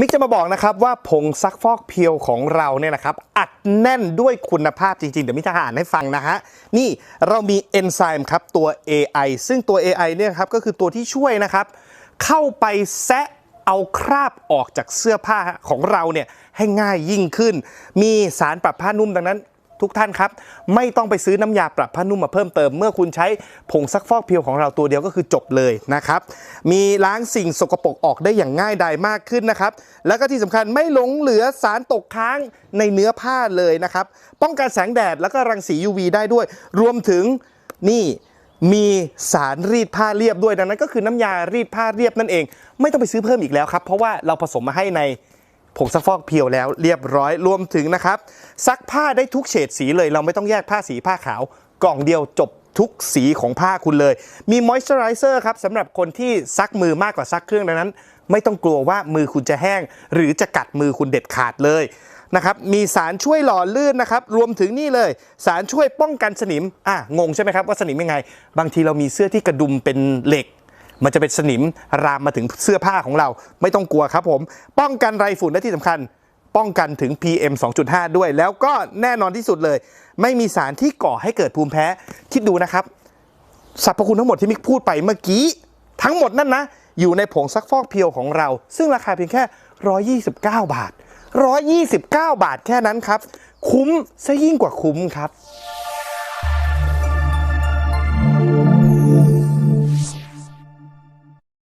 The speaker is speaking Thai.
มิกจะมาบอกนะครับว่าผงซักฟอกเพียวของเราเนี่ยนะครับ อัดแน่นด้วยคุณภาพจริง ๆ เดี๋ยวมิกจะอ่านให้ฟังนะฮะ นี่เรามีเอนไซม์ครับตัว AI ซึ่งตัว AI เนี่ยครับก็คือตัวที่ช่วยนะครับ เข้าไปแซะเอาคราบออกจากเสื้อผ้าของเราเนี่ยให้ง่ายยิ่งขึ้น มีสารปรับผ้านุ่มดังนั้น ทุกท่านครับ ไม่ต้องไปซื้อน้ำยาปรับผ้านุ่มมาเพิ่มเติม เมื่อคุณใช้ผงซักฟอกเพียวของเราตัวเดียวก็คือจบเลยนะครับมีล้างสิ่งสกปรกออกได้อย่างง่ายดายมากขึ้นนะครับแล้วก็ที่สำคัญไม่หลงเหลือสารตกค้างในเนื้อผ้าเลยนะครับป้องกันแสงแดดแล้วก็รังสี UV ได้ด้วย รวมถึงนี่มีสารรีดผ้าเรียบด้วยดังนั้นก็คือน้ำยารีดผ้าเรียบนั่นเอง ไม่ต้องไปซื้อเพิ่มอีกแล้วครับ เพราะว่าเราผสมมาให้ใน ผงซักฟอกเพียวแล้วเรียบร้อยรวมถึงนะครับ ซักผ้าได้ทุกเฉดสีเลย เราไม่ต้องแยกผ้าสีผ้าขาวกล่องเดียวจบทุกสีของผ้าคุณเลย มีมอยส์เจอไรเซอร์ครับสำหรับคนที่ซักมือมากกว่าซักเครื่องดังนั้น ไม่ต้องกลัวว่ามือคุณจะแห้ง หรือจะกัดมือคุณเด็ดขาดเลยนะครับ มีสารช่วยหล่อลื่นนะครับ รวมถึงนี่เลย สารช่วยป้องกันสนิม อะ งงใช่ไหมครับว่าสนิมยังไง บางทีเรามีเสื้อที่กระดุมเป็นเหล็ก มันจะเป็นสนิมรามมาถึงเสื้อผ้าของเราไม่ต้องกลัวครับผม ป้องกันไรฝุ่นและที่สำคัญ ป้องกันถึง PM 2.5 ด้วย แล้วก็แน่นอนที่สุดเลย ไม่มีสารที่ก่อให้เกิดภูมิแพ้ คิดดูนะครับสรรพคุณทั้งหมดที่มิกพูดไปเมื่อกี้ ทั้งหมดนั่นนะ อยู่ในผงซักฟอกเพียวของเรา ซึ่งราคาเพียงแค่ 129 บาท 129 บาทแค่นั้นครับ คุ้มซะยิ่งกว่าคุ้มครับ